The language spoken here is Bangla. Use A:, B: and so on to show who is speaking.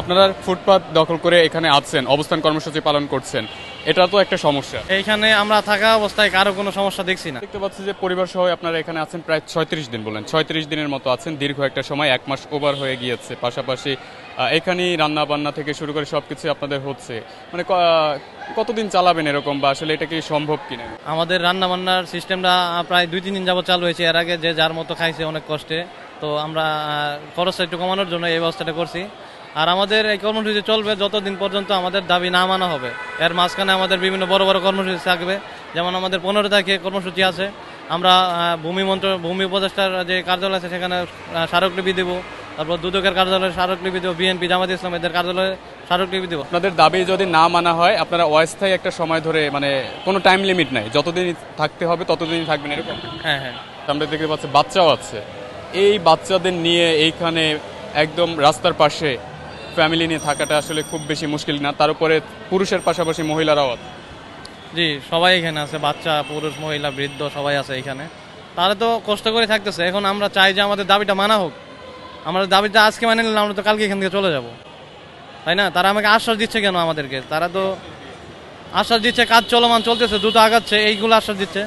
A: আপনারা ফুটপাত দখল করে এখানে আছেন অবস্থান কর্মসূচি পালন করছেন এটা তো একটা সমস্যা।
B: এইখানে আমরা থাকা অবস্থায় কারও কোনো সমস্যা দেখছি না।
A: দেখতে পাচ্ছি যে পরিবার সহ আপনারা এখানে আছেন প্রায় ছয়ত্রিশ দিন বলেন। ছয়ত্রিশ দিনের মতো আছেন দীর্ঘ একটা সময় এক মাস ওভার হয়ে গিয়েছে। পাশাপাশি এখানেই রান্না বান্না থেকে শুরু করে সবকিছু আপনাদের হচ্ছে। মানে কতদিন চালাবেন এরকম বা আসলে এটা কি সম্ভব কিনা?
B: আমাদের রান্না বান্নার সিস্টেমটা প্রায় দুই তিন দিন যাবত চালু হয়েছে। এর আগে যে যার মতো খাইছে অনেক কষ্টে। তো আমরা খরচটা একটু কমানোর জন্য এই ব্যবস্থাটা করছি। আর আমাদের এই কর্মসূচি চলবে যতদিন পর্যন্ত আমাদের দাবি না মানা হবে। এর মাঝখানে আমাদের বিভিন্ন বড় বড় কর্মসূচি থাকবে। যেমন আমাদের পনেরো তারিখে কর্মসূচি আছে। আমরা ভূমি মন্ত্র ভূমি উপদেষ্টার যে কার্যালয় আছে সেখানে স্মারকলিপি দেবো। তারপর দুদকের কার্যালয়ে স্মারকলিপি দেবো বিএনপি জামাত ইসলাম এদের কার্যালয়ে স্মারকলিপি দেবো।
A: আপনাদের দাবি যদি না মানা হয় আপনারা অস্থায়ী একটা সময় ধরে মানে কোনো টাইম লিমিট নাই। যতদিন থাকতে হবে ততদিনই থাকবেন এরকম?
B: হ্যাঁ হ্যাঁ।
A: আমরা দেখতে পাচ্ছি বাচ্চাও আছে। এই বাচ্চাদের নিয়ে এইখানে একদম রাস্তার পাশে ফ্যামিলি নিয়ে থাকাটা আসলে খুব বেশি মুশকিল না, তার উপরে পুরুষের পাশাপাশি মহিলারাও
B: জি, সবাই এখানে আছে, বাচ্চা, পুরুষ, মহিলা, বৃদ্ধ, সবাই আছে এখানে। তারা তো কষ্ট করে থাকতেছে, এখন আমরা চাই যে আমাদের দাবিটা মানা হোক। আমাদের দাবিটা আজকে মানে নিলাম, আমরা তো কালকে এখান থেকে চলে যাব। তাই না? তারা আমাকে আশ্বাস দিচ্ছে কেন আমাদেরকে? তারা তো আশ্বাস দিচ্ছে, কাজ চলমান চলতেছে, দ্রুত আগাচ্ছে, এইগুলো আশ্বাস দিচ্ছে।